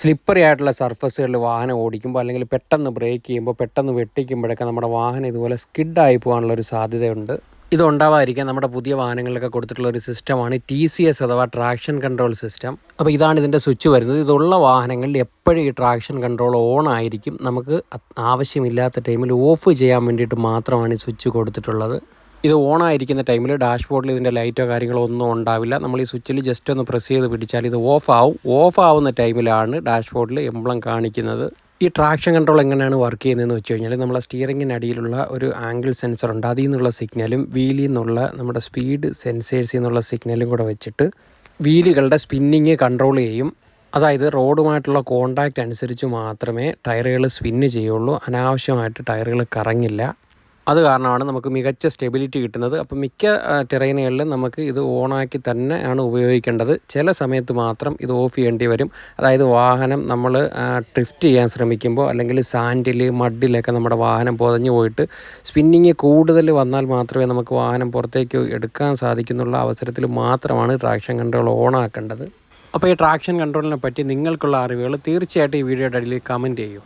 Slippery ആയിട്ടുള്ള സർഫസുകളിൽ വാഹനം ഓടിക്കുമ്പോൾ അല്ലെങ്കിൽ പെട്ടെന്ന് ബ്രേക്ക് ചെയ്യുമ്പോൾ പെട്ടെന്ന് വെട്ടിക്കുമ്പോഴൊക്കെ നമ്മുടെ വാഹനം ഇതുപോലെ സ്കിഡായി പോകാനുള്ള ഒരു സാധ്യതയുണ്ട്. ഇതുണ്ടാവാതിരിക്കാൻ നമ്മുടെ പുതിയ വാഹനങ്ങളിലൊക്കെ കൊടുത്തിട്ടുള്ള ഒരു സിസ്റ്റമാണ് ടി സി എസ് അഥവാ ട്രാക്ഷൻ കൺട്രോൾ സിസ്റ്റം അപ്പോൾ ഇതാണ് ഇതിന്റെ സ്വിച്ച് വരുന്നത്. ഇതുള്ള വാഹനങ്ങളിൽ എപ്പോഴും ഈ ട്രാക്ഷൻ കൺട്രോൾ ഓൺ ആയിരിക്കും. നമുക്ക് ആവശ്യമില്ലാത്ത ടൈമിൽ ഓഫ് ചെയ്യാൻ വേണ്ടിയിട്ട് മാത്രമാണ് ഈ സ്വിച്ച് കൊടുത്തിട്ടുള്ളത്. ഇത് ഓൺ ആയിരിക്കുന്ന ടൈമിൽ ഡാഷ്ബോർഡിൽ ഇതിന്റെ ലൈറ്റോ കാര്യങ്ങളോ ഒന്നും ഉണ്ടാവില്ല. നമ്മൾ ഈ സ്വിച്ചിൽ ജസ്റ്റ് ഒന്ന് പ്രസ് ചെയ്ത് പിടിച്ചാൽ ഇത് ഓഫ് ആവും. ഓഫ് ആവുന്ന ടൈമിലാണ് ഡാഷ്ബോർഡിൽ എംബ്ലം കാണിക്കുന്നത്. ഈ ട്രാക്ഷൻ കൺട്രോൾ എങ്ങനെയാണ് വർക്ക് ചെയ്യുന്നതെന്ന് വെച്ച് കഴിഞ്ഞാൽ നമ്മളെ സ്റ്റിയറിങ്ങിന് അടിയിലുള്ള ഒരു ആംഗിൾ സെൻസർ ഉണ്ട്. അതിൽ നിന്നുള്ള സിഗ്നലും വീലിൽ നിന്നുള്ള നമ്മുടെ സ്പീഡ് സെൻസേഴ്സിൽ നിന്നുള്ള സിഗ്നലും കൂടെ വെച്ചിട്ട് വീലുകളുടെ സ്പിന്നിങ് കൺട്രോൾ ചെയ്യും. അതായത് റോഡുമായിട്ടുള്ള കോണ്ടാക്റ്റ് അനുസരിച്ച് മാത്രമേ ടയറുകൾ സ്പിന്ന് ചെയ്യുള്ളൂ. അനാവശ്യമായിട്ട് ടയറുകൾ കറങ്ങില്ല. അത് കാരണമാണ് നമുക്ക് മികച്ച സ്റ്റെബിലിറ്റി കിട്ടുന്നത്. അപ്പോൾ മിക്ക ടെറൈനുകളിലും നമുക്ക് ഇത് ഓണാക്കി തന്നെ ആണ് ഉപയോഗിക്കേണ്ടത്. ചില സമയത്ത് മാത്രം ഇത് ഓഫ് ചെയ്യേണ്ടി വരും. അതായത് വാഹനം നമ്മൾ ഡ്രിഫ്റ്റ് ചെയ്യാൻ ശ്രമിക്കുമ്പോൾ അല്ലെങ്കിൽ സാൻഡിൽ മഡിലൊക്കെ നമ്മുടെ വാഹനം പുതഞ്ഞു പോയിട്ട് സ്പിന്നിങ് കൂടുതൽ വന്നാൽ മാത്രമേ നമുക്ക് വാഹനം പുറത്തേക്ക് എടുക്കാൻ സാധിക്കുന്നുള്ള അവസരത്തിൽ മാത്രമാണ് ട്രാക്ഷൻ കൺട്രോൾ ഓണാക്കേണ്ടത്. അപ്പോൾ ഈ ട്രാക്ഷൻ കൺട്രോളിനെ പറ്റി നിങ്ങൾക്കുള്ള അറിവുകൾ തീർച്ചയായിട്ടും ഈ വീഡിയോയുടെ അടിയിൽ കമന്റ് ചെയ്യൂ.